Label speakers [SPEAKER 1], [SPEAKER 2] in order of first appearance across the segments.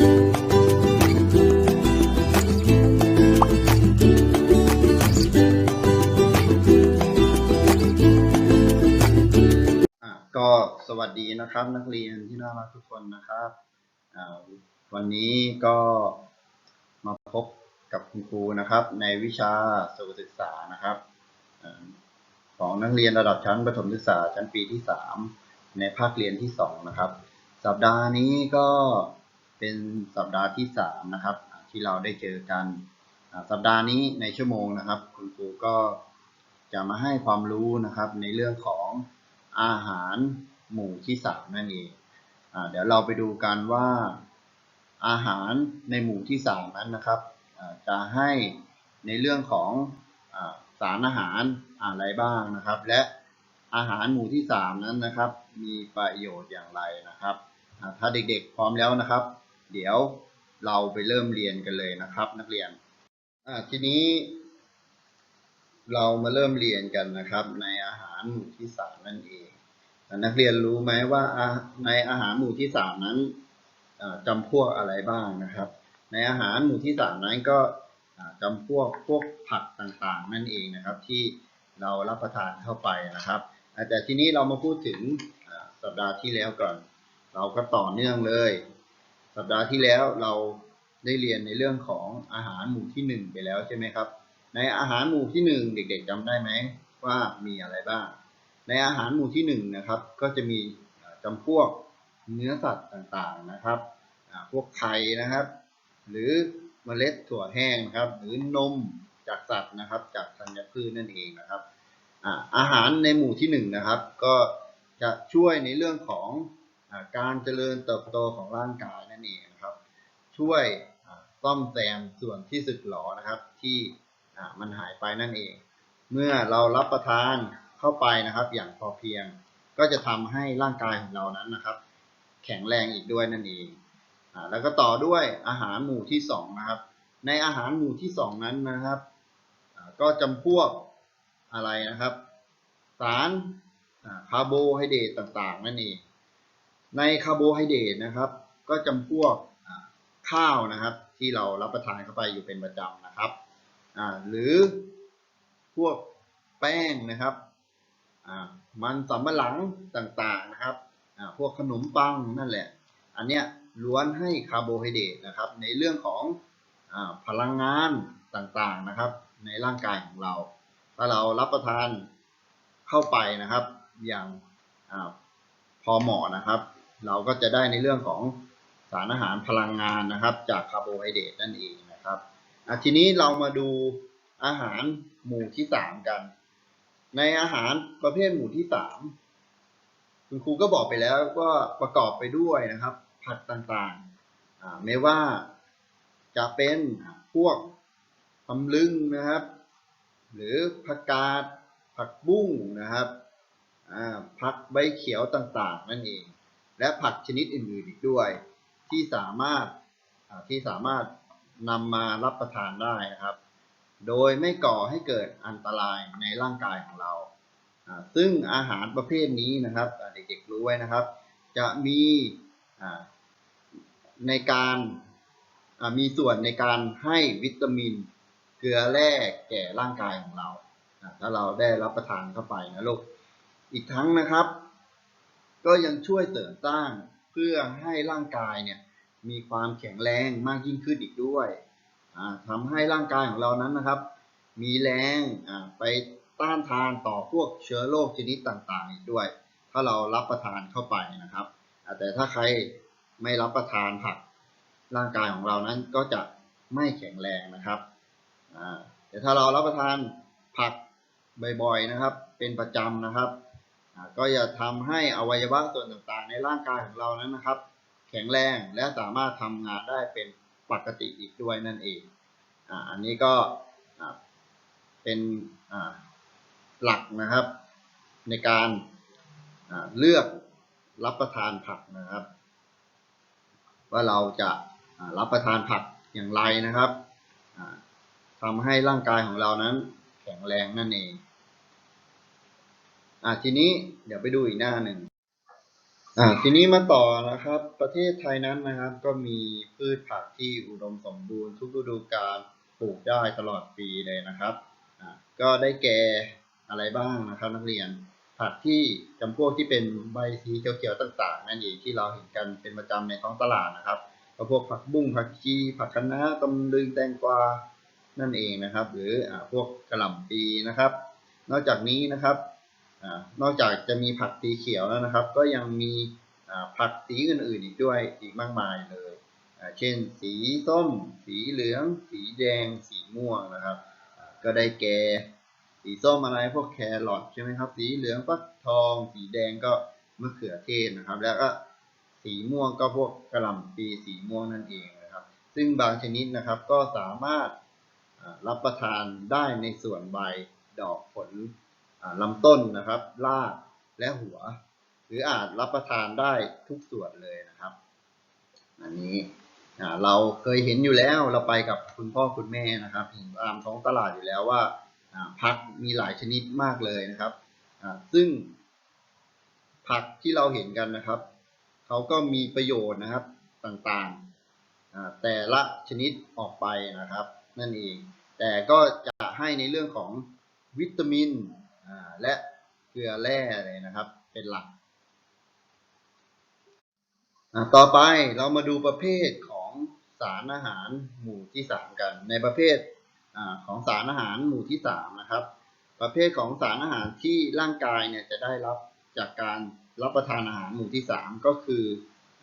[SPEAKER 1] อะก็สวัสดีนะครับนักเรียนที่น่ารักทุกคนนะครับวันนี้ก็มาพบกับคุณครูนะครับ ในวิชาสุศึกษานะครับของนักเรียนระดับชั้นประถมศึกษาชั้นปีที่ 3 ในภาคเรียนที่ 2 นะครับ สัปดาห์นี้ก็ เป็นสัปดาห์ที่3นะครับที่เราได้เจอกันสัปดาห์นี้ในชั่วโมงนะครับ คุณครูก็จะมาให้ความรู้นะครับในเรื่องของอาหารหมู่ที่3นั่นเองอเดี๋ยวเราไปดูกันว่าอาหารในหมู่ที่3นั้นนะครับจะให้ในเรื่องของอสารอาหารอะไรบ้างนะครับ และอาหารหมู่ที่3นั้นนะครับ มีประโยชน์อย่างไรนะครับ ถ้าเด็กๆพร้อมแล้วนะครับ เดี๋ยวเราไปเริ่มเรียนกันเลยนะครับ นักเรียนทีนี้ เรามาเริ่มเรียนกันนะครับ ในอาหารหมู่ที่สามนั่นเองนักเรียนรู้ไหมว่าในอาหารหมู่ที่สามนั้นอ่าจำพวกอะไรบ้างนะครับ ในอาหารหมู่ที่สามนั้นก็อ่าจำพวกพวกผักต่างๆ นั่นเองนะครับ ที่เรารับประทานเข้าไปนะครับ แต่ทีนี้เรามาพูดถึงสัปดาห์ที่แล้วก่อน เราก็ต่อเนื่องเลย สัปดาห์ที่แล้วเราได้เรียนในเรื่องของอาหารหมู่ที่หนึ่งไปแล้วใช่ไหมครับ ในอาหารหมู่ที่หนึ่งเด็กๆจำได้ไหมว่ามีอะไรบ้าง ในอาหารหมู่ที่หนึ่งนะครับก็จะมีอ่าจำพวกเนื้อสัตว์ต่างๆนะครับ พวกไข่นะครับ หรือเมล็ดถั่วแห้งนะครับ หรือนมจากสัตว์นะครับ จากธัญพืชนั่นเองนะครับอาหารในหมู่ที่หนึ่งนะครับ ก็จะช่วยในเรื่องของ การเจริญเติบโตของร่างกายนั่นเองนะครับ ช่วยซ่อมแซมส่วนที่สึกหรอนะครับ ที่มันหายไปนั่นเอง เมื่อเรารับประทานเข้าไปนะครับ อย่างพอเพียง ก็จะทำให้ร่างกายของเรานั้นนะครับ แข็งแรงอีกด้วยนั่นเองอแล้วก็ต่อด้วยอาหารหมู่ที่สองนะครับ ในอาหารหมู่ที่สองนั้นนะครับก็จำพวกอะไรนะครับ สารคาร์โบไฮเดรตต่างๆนั่นเอง ในคาร์โบไฮเดรตนะครับ ก็จำพวกข้าวนะครับ ที่เรารับประทานเข้าไปอยู่เป็นประจำนะครับหรือพวกแป้งนะครับมันสำปะหลังต่างๆนะครับพวกขนมปังนั่นแหละ อันเนี้ยล้วนให้คาร์โบไฮเดรตนะครับ ในเรื่องของอพลังงานต่างๆนะครับ ในร่างกายของเรา ถ้าเรารับประทานเข้าไปนะครับ อย่างอพอเหมาะนะครับ เราก็จะได้ในเรื่องของสารอาหารพลังงานนะครับ จากคาร์โบไฮเดรตนั่นเองนะครับทีนี้เรามาดูอาหารหมู่ที่สามกัน ในอาหารประเภทหมู่ที่สามคุณครูก็บอกไปแล้วว่าประกอบไปด้วยนะครับ ผักต่างๆไม่ว่าจะเป็นพวกตำลึงนะครับ หรือผักกาดผักบุ้งนะครับผักใบเขียวต่างๆ นั่นเอง และผักชนิดอื่นๆอีกด้วย ที่สามารถที่สามารถนำมารับประทานได้นะครับ โดยไม่ก่อให้เกิดอันตรายในร่างกายของเรา ซึ่งอาหารประเภทนี้นะครับเด็กๆรู้ไว้นะครับ จะมีในการมีส่วนในการให้วิตามิน เกลือแร่แก่ร่างกายของเรา ถ้าเราได้รับประทานเข้าไปนะลูก อีกทั้งนะครับ ก็ยังช่วยเสริมสร้างเพื่อให้ร่างกายเนี่ยมีความแข็งแรงมากยิ่งขึ้นอีกด้วยอ่าทำให้ร่างกายของเรานั้นนะครับ มีแรงไปต้านทานต่อพวกเชื้อโรคชนิดต่างๆอีกด้วย ถ้าเรารับประทานเข้าไปนะครับ แต่ถ้าใครไม่รับประทานผักร่างกายของเรานั้นก็จะไม่แข็งแรงนะครับแต่ถ้าเรารับประทานผักบ่อยๆนะครับ เป็นประจำนะครับ ก็จะทำให้อวัยวะส่วนต่างๆ ในร่างกายของเรานั้นนะครับ แข็งแรงและสามารถทำงานได้เป็นปกติอีกด้วยนั่นเองอันนี้ก็เป็นหลักนะครับ ในการเลือกรับประทานผักนะครับ ว่าเราจะรับประทานผักอย่างไรนะครับทำให้ร่างกายของเรานั้นแข็งแรงนั่นเอง อะทีนี้เดี๋ยวไปดูอีกหน้าหนึ่งอ่าทีนี้มาต่อนะครับ ประเทศไทยนั้นนะครับ ก็มีพืชผักที่อุดมสมบูรณ์ทุกฤดูกาลปลูกได้ตลอดปีเลยนะครับอ่าก็ได้แก่อะไรบ้างนะครับ นักเรียนผักที่จำพวกที่เป็นใบสีเขียวๆต่างๆนั่นเองที่เราเห็นกันเป็นประจำในท้องตลาดนะครับก็พวกผักบุ้งผักชีผักคะน้าตำลึงแตงกวานั่นเองนะครับ หรืออ่าพวกกระหล่ำปีนะครับ นอกจากนี้นะครับ นอกจากจะมีผักสีเขียวแล้วนะครับ ก็ยังมีผักสีอื่นๆอีกด้วยอีกมากมายเลย เช่น สีส้ม สีเหลือง สีแดง สีม่วงนะครับ ก็ได้แก่สีส้มอะไรพวกแครอทใช่ไหมครับ สีเหลืองฟักทอง สีแดงก็มะเขือเทศนะครับ แล้วก็สีม่วงก็พวกกระหล่ำปีสีม่วงนั่นเองนะครับ ซึ่งบางชนิดนะครับก็สามารถรับประทานได้ในส่วนใบดอกผล ลำต้นนะครับรากและหัว หรืออาจรับประทานได้ทุกส่วนเลยนะครับ อันนี้เราเคยเห็นอยู่แล้วเราไปกับคุณพ่อคุณแม่นะครับเห็นตามท้องตลาดอยู่แล้วว่าผักมีหลายชนิดมากเลยนะครับซึ่งผักที่เราเห็นกันนะครับเขาก็มีประโยชน์นะครับต่างๆแต่ละชนิดออกไปนะครับ นั่นเอง แต่ก็จะให้ในเรื่องของวิตามิน และเกลือแร่เลยนะครับ เป็นหลัก ต่อไปเรามาดูประเภทของสารอาหารหมู่ที่สามกัน ในประเภทอของสารอาหารหมู่ที่สามนะครับ ประเภทของสารอาหารที่ร่างกายเนี่ยจะได้รับจากการรับประทานอาหารหมู่ที่สามก็คือ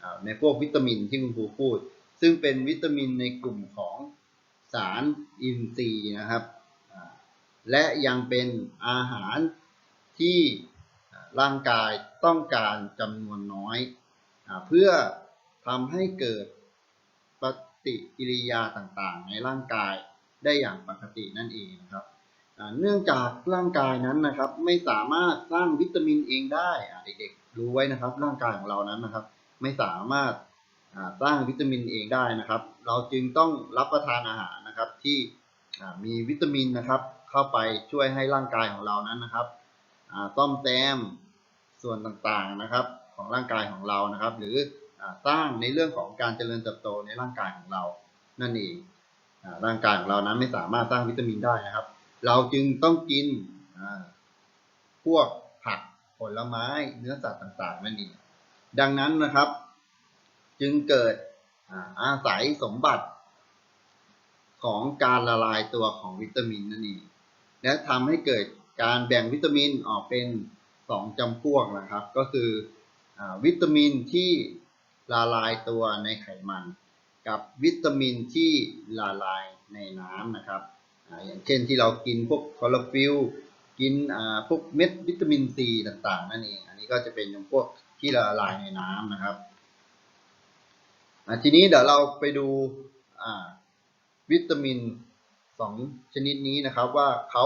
[SPEAKER 1] อในพวกวิตามินที่คุณครูพูด ซึ่งเป็นวิตามินในกลุ่มของสารอินทรีย์นะครับ และยังเป็นอาหารที่ร่างกายต้องการจำนวนน้อย เพื่อทำให้เกิดปฏิกิริยาต่างๆ ในร่างกายได้อย่างปกตินั่นเองนะครับเนื่องจากร่างกายนั้นนะครับ ไม่สามารถสร้างวิตามินเองได้เด็กๆรู้ไว้นะครับ ร่างกายของเรานั้นนะครับ ไม่สามารถสร้างวิตามินเองได้นะครับ เราจึงต้องรับประทานอาหารนะครับที่มีวิตามินนะครับ เข้าไปช่วยให้ร่างกายของเรานั้นนะครับซ่อมแซมส่วนต่างๆนะครับของร่างกายของเรานะครับ หรือสร้างในเรื่องของการเจริญเติบโตในร่างกายของเรา นั่นเองอร่างกายของเรานั้นไม่สามารถสร้างวิตามินได้นะครับ เราจึงต้องกินพวกผักผลไม้เนื้อสัตว์ต่างๆนั่นเองดังนั้นนะครับ จึงเกิดออาศัยสมบัติของการละลายตัวของวิตามินนั่นเอง และทำให้เกิดการแบ่งวิตามินออกเป็นสองจำพวกนะครับ ก็คืออวิตามินที่ละลายตัวในไขมัน กับวิตามินที่ละลายในน้ำนะครับออย่างเช่นที่เรากินพวกคลอโรฟิลกินพวกเม็ดวิตามินซีต่างๆ นั่นเอง อันนี้ก็จะเป็นจำพวกที่ละลายในน้ำนะครับทีนี้เดี๋ยวเราไปดูวิตามิน สองชนิดนี้นะครับว่าเขา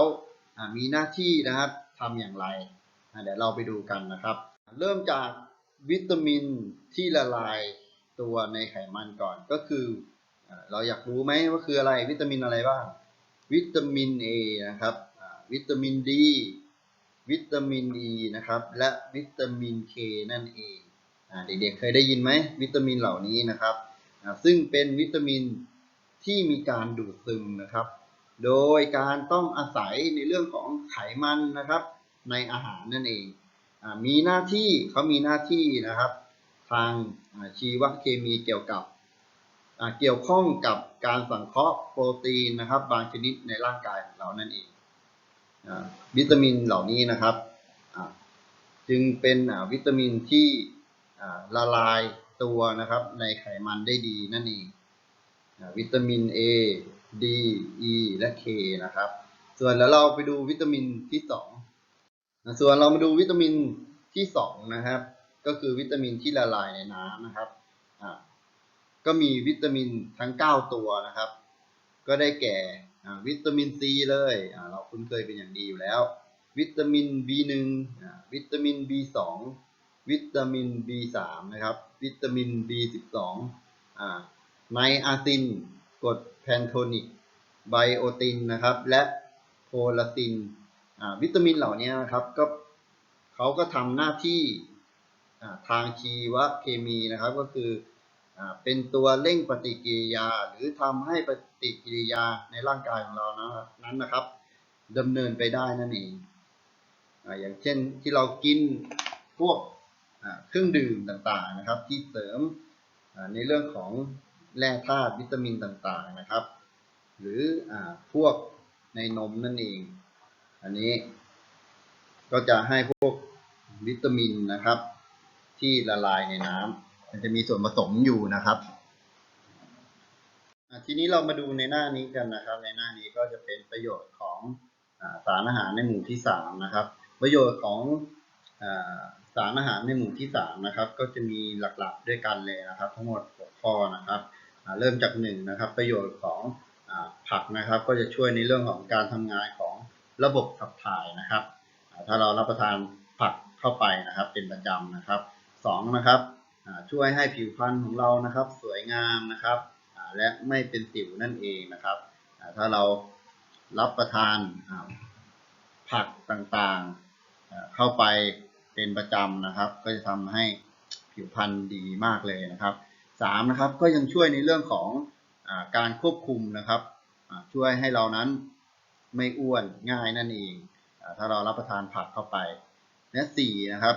[SPEAKER 1] มีหน้าที่นะครับทำอย่างไร เดี๋ยวเราไปดูกันนะครับ เริ่มจากวิตามินที่ละลายตัวในไขมันก่อนก็คืออเราอยากรู้ไหมว่าคืออะไรวิตามินอะไรบ้าง วิตามิน A นะครับวิตามิน D วิตามิน E นะครับ และวิตามิน K นั่นเองอเด็กๆเคยได้ยินไหมวิตามินเหล่านี้นะครับ ซึ่งเป็นวิตามินที่มีการดูดซึมนะครับ โดยการต้องอาศัยในเรื่องของไขมันนะครับ ในอาหารนั่นเองอมีหน้าที่เขามีหน้าที่นะครับ ทางชีวเคมีเกี่ยวกับเกี่ยวข้องกับการสังเคราะห์โปรตีนนะครับ บางชนิดในร่างกายของเรานั่นเองอวิตามินเหล่านี้นะครับ จึงเป็นวิตามินที่ละลายตัวนะครับในไขมันได้ดีนั่นเองวิตามิน A D E และ K นะครับ ส่วนแล้วเราไปดูวิตามินที่สองส่วนเรามาดูวิตามินที่สองนะครับ ก็คือวิตามินที่ละลายในน้ำนะครับอ่าก็มีวิตามินทั้ง 9 ตัวนะครับ ก็ได้แก่วิตามินซีเลยเราคุ้นเคยเป็นอย่างดีอยู่แล้ว วิตามิน B1 อ่าวิตามิน B2 วิตามิน B3 นะครับ วิตามิน B12 อ่าไนอาซินกรด นโทนิกไบโอตินนะครับ และโพลาซินวิตามินเหล่านี้นะครับก็เขาก็ทำหน้าที่ทางชีวเคมีนะครับ ก็คืออเป็นตัวเร่งปฏิกิริยา หรือทำให้ปฏิกิริยาในร่างกายของเรานะนั้นนะครับดำเนินไปได้นั่นเองออย่างเช่นที่เรากินพวกเครื่องดื่มต่างๆนะครับ ที่เสริมในเรื่องของ แร่ธาตุวิตามินต่างๆนะครับ หรืออพวกในนมนั่นเอง อันนี้ก็จะให้พวกวิตามินนะครับ ที่ละลายในน้ำมันจะมีส่วนผสมอยู่นะครับทีนี้เรามาดูในหน้านี้กันนะครับ ในหน้านี้ก็จะเป็นประโยชน์ของอสารอาหารในหมู่ที่สามนะครับ ประโยชน์ของอสารอาหารในหมู่ที่สามนะครับ ก็จะมีหลักๆด้วยกันเลยนะครับ ทั้งหมดหกข้อนะครับ เริ่มจากหนึ่งนะครับประโยชน์ของอผักนะครับก็จะช่วยในเรื่องของการทำงานของระบบขับถ่ายนะครับ ถ้าเรารับประทานผักเข้าไปนะครับเป็นประจำนะครับสองนะครับช่วยให้ผิวพรรณของเรานะครับสวยงามนะครับและไม่เป็นสิวนั่นเองนะครับ ถ้าเรารับประทานผักต่างๆเข้าไปเป็นประจำนะครับ ก็จะทำให้ผิวพรรณดีมากเลยนะครับ สามนะครับก็ยังช่วยในเรื่องของอการควบคุมนะครับช่วยให้เรานั้นไม่อ้วนง่ายนั่นเองอถ้าเรารับประทานผักเข้าไปและสี่นะครับ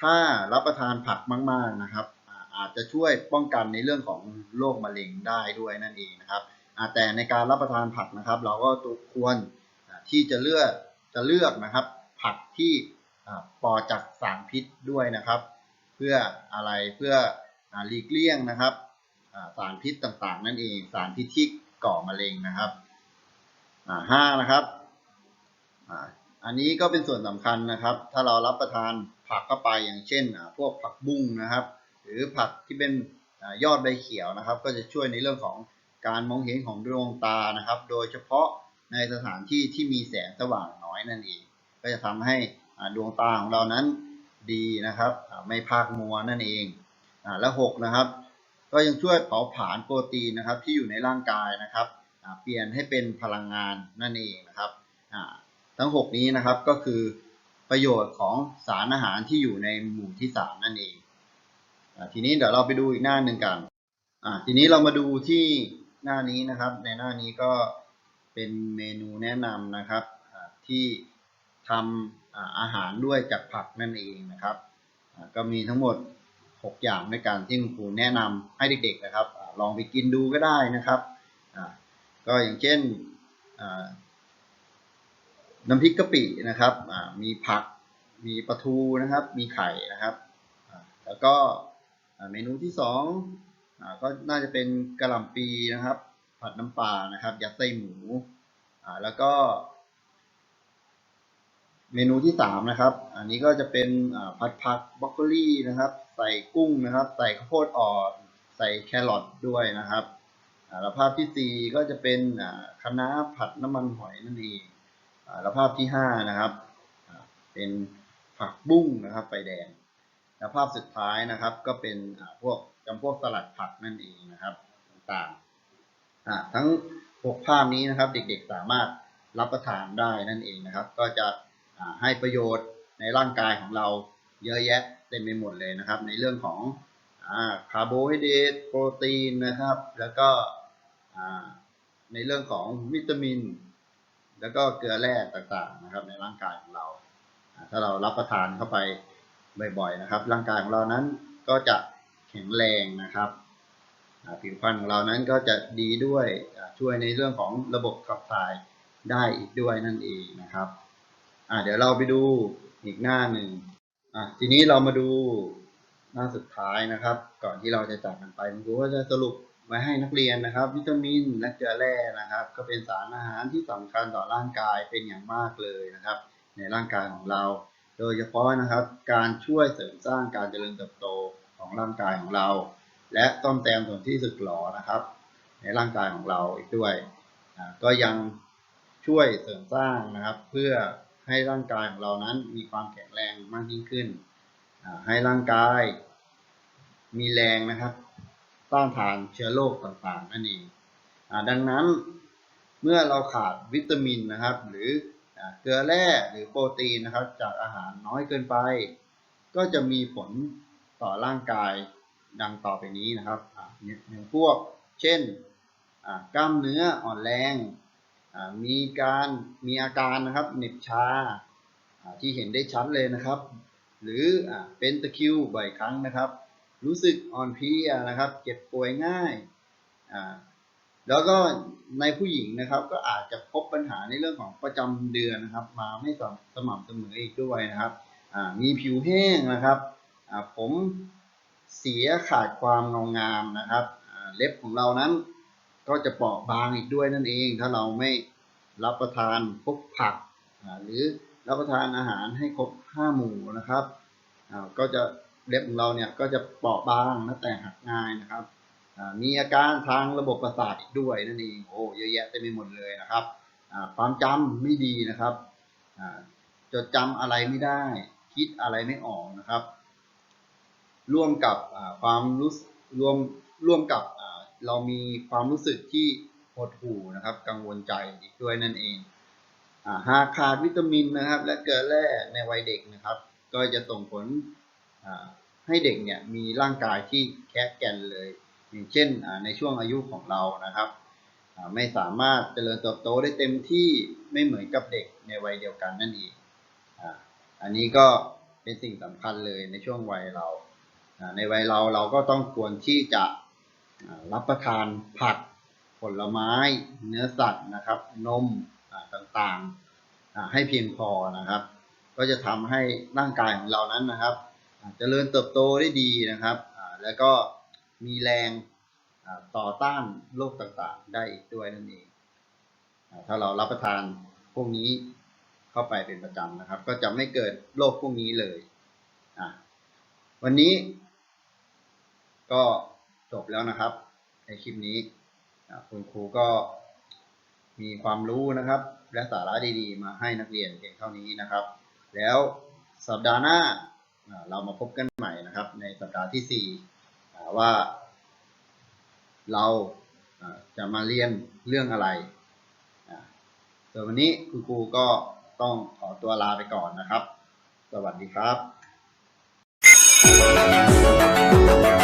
[SPEAKER 1] ถ้ารับประทานผักมาก ๆนะครับอาอาจจะช่วยป้องกันในเรื่องของโรคมะเร็งได้ด้วยนั่นเองนะครับแต่ในการรับประทานผักนะครับ เราก็ควรที่จะเลือกจะเลือกนะครับ ผักที่ปลอดจากสารพิษด้วยนะครับ เพื่ออะไรเพื่อ หลีกเลี่ยงนะครับสารพิษต่างๆ นั่นเอง สารพิษที่ก่อมะเร็งนะครับห้านะครับอันนี้ก็เป็นส่วนสำคัญนะครับ ถ้าเรารับประทานผักเข้าไปอย่างเช่น พวกผักบุ้งนะครับ หรือผักที่เป็นยอดใบเขียวนะครับ ก็จะช่วยในเรื่องของการมองเห็นของดวงตานะครับ โดยเฉพาะในสถานที่ที่มีแสงสว่างน้อยนั่นเอง ก็จะทำให้ดวงตาของเรานั้นดีนะครับ ไม่พากมัวนั่นเอง และหกนะครับ ก็ยังช่วยเผาผลาญโปรตีนนะครับ ที่อยู่ในร่างกายนะครับเปลี่ยนให้เป็นพลังงานนั่นเองนะครับอ่าทั้ง 6 นี้นะครับก็คือประโยชน์ของสารอาหารที่อยู่ในหมู่ที่ 3 นั่นเองอาทีนี้เดี๋ยวเราไปดูอีกหน้าหนึ่งกันอ่าทีนี้เรามาดูที่หน้านี้นะครับ ในหน้านี้ก็เป็นเมนูแนะนำนะครับที่ทำอาหารด้วยจากผักนั่นเองนะครับ ก็มีทั้งหมด 6 อย่างในการที่คุณครูแนะนำให้เด็กๆนะครับอลองไปกินดูก็ได้นะครับก็อย่างเช่นน้ำพริกกะปินะครับมีผักมีปลาทูนะครับ มีไข่นะครับแล้วก็เมนูที่สองก็น่าจะเป็นกระหล่ำปีนะครับ ผัดน้ำปลานะครับ ยัดไส้หมูแล้วก็ เมนูที่สามนะครับ อันนี้ก็จะเป็นผัดผักบรอกโคลีนะครับ ใส่กุ้งนะครับ ใส่ข้าวโพดอ่อนใส่แครอทด้วยนะครับอาแล้วภาพที่สี่ก็จะเป็นอ่าคะน้าผัดน้ำมันหอยนั่นเองอาแล้วภาพที่ห้านะครับเป็นผักบุ้งนะครับไฟแดงแล้วภาพสุดท้ายนะครับ ก็เป็นพวกจำพวกสลัดผักนั่นเองนะครับต่างๆทั้งหกภาพนี้นะครับ เด็กๆสามารถรับประทานได้นั่นเองนะครับ ก็จะให้ประโยชน์ในร่างกายของเราเยอะแยะ เต็มไปหมดเลยนะครับ ในเรื่องของอคาร์โบไฮเดรตโปรตีนนะครับ แล้วก็ในเรื่องของวิตามิน แล้วก็เกลือแร่ต่างๆนะครับ ในร่างกายของเรา ถ้าเรารับประทานเข้าไปบ่อยๆนะครับ ร่างกายของเรานั้นก็จะแข็งแรงนะครับผิวพรรณของเรานั้นก็จะดีด้วยช่วยในเรื่องของระบบขับถ่ายได้อีกด้วยนั่นเองนะครับเดี๋ยวเราไปดูอีกหน้าหนึ่ง อ่าทีนี้เรามาดูหน้าสุดท้ายนะครับ ก่อนที่เราจะจากกันไปคุณครูก็จะสรุปไว้ให้นักเรียนนะครับ วิตามินและเกลือแร่นะครับ ก็เป็นสารอาหารที่สำคัญต่อร่างกายเป็นอย่างมากเลยนะครับ ในร่างกายของเรา โดยเฉพาะนะครับ การช่วยเสริมสร้างการเจริญเติบโตของร่างกายของเรา และต้อมแซมส่วนที่สึกหรอนะครับ ในร่างกายของเราอีกด้วยก็ยังช่วยเสริมสร้างนะครับ เพื่อ ให้ร่างกายของเรานั้นมีความแข็งแรงมากยิ่งขึ้น ให้ร่างกายมีแรงนะครับ ต้านทานเชื้อโรคต่างๆนั่นเองอดังนั้นเมื่อเราขาดวิตามินนะครับ หรือเกลือแร่หรือโปรตีนนะครับ จากอาหารน้อยเกินไป ก็จะมีผลต่อร่างกายดังต่อไปนี้นะครับอย่างพวก เช่นกล้ามเนื้ออ่อนแรง มีการมีอาการนะครับเหน็บชาที่เห็นได้ชัดเลยนะครับ หรืออเป็นตะคิวบ่อยครั้งนะครับ รู้สึกอ่อนเพลียนะครับ เจ็บป่วยง่ายแล้วก็ในผู้หญิงนะครับก็อาจจะพบปัญหาในเรื่องของประจำเดือนนะครับ มาไม่สม่ำเสมออีกด้วยนะครับมีผิวแห้งนะครับผมเสียขาดความเงางามนะครับเล็บของเรานั้น ก็จะเปราะบางอีกด้วยนั่นเอง ถ้าเราไม่รับประทานพวกผัก หรือรับประทานอาหารให้ครบห้าหมู่นะครับก็จะเล็บของเราเนี่ยก็จะเปราะบางและแตกหักง่ายนะครับมีอาการทางระบบประสาทอีกด้วยนั่นเองโอ้เยอะแยะเต็มไปหมดเลยนะครับความจำไม่ดีนะครับจดจำอะไรไม่ได้ คิดอะไรไม่ออกนะครับ ร่วมกับความรู้สึรวมร่วมกับ เรามีความรู้สึกที่หดหู่นะครับ กังวลใจอีกด้วยนั่นเองหากขาดวิตามินนะครับ และเกลือแร่ในวัยเด็กนะครับ ก็จะส่งผลให้เด็กเนี่ยมีร่างกายที่แข็งแกร่งเลยอย่างเช่นในช่วงอายุของเรานะครับไม่สามารถเจริญเติบโตได้เต็มที่ไม่เหมือนกับเด็กในวัยเดียวกันนั่นเองอันนี้ก็เป็นสิ่งสำคัญเลยในช่วงวัยเรา ในวัยเราเราก็ต้องควรที่จะ รับประทานผักผลไม้ เนื้อสัตว์นะครับ นมต่างๆให้เพียงพอนะครับ ก็จะทำให้ร่างกายของเรานั้นนะครับอ่าเจริญเติบโตได้ดีนะครับ แล้วก็มีแรงต่อต้านโรคต่างๆ ได้อีกด้วยนั่นเอง ถ้าเรารับประทานพวกนี้เข้าไปเป็นประจำนะครับ ก็จะไม่เกิดโรคพวกนี้เลย วันนี้ก็ จบแล้วนะครับ ในคลิปนี้คุณครูก็มีความรู้นะครับ และสาระดีๆ มาให้นักเรียนเพียงเท่านี้นะครับ แล้วสัปดาห์หน้าเรามาพบกันใหม่นะครับ ในสัปดาห์ที่สี่ว่าเราจะมาเรียนเรื่องอะไรส่วนวันนี้คุณครูก็ต้องขอตัวลาไปก่อนนะครับ สวัสดีครับ